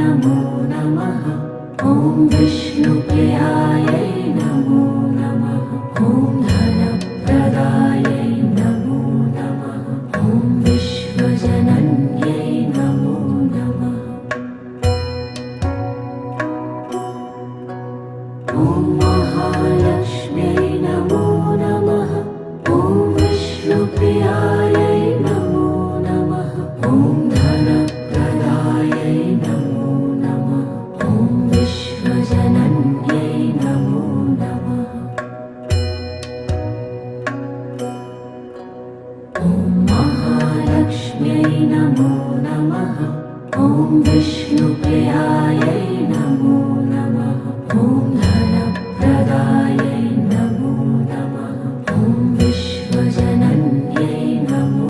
नमो नमः। ॐ विष्णुप्रियायै नमो नमः। धनप्रदायै नमो नमः। नमो महालक्ष्म्यै नमो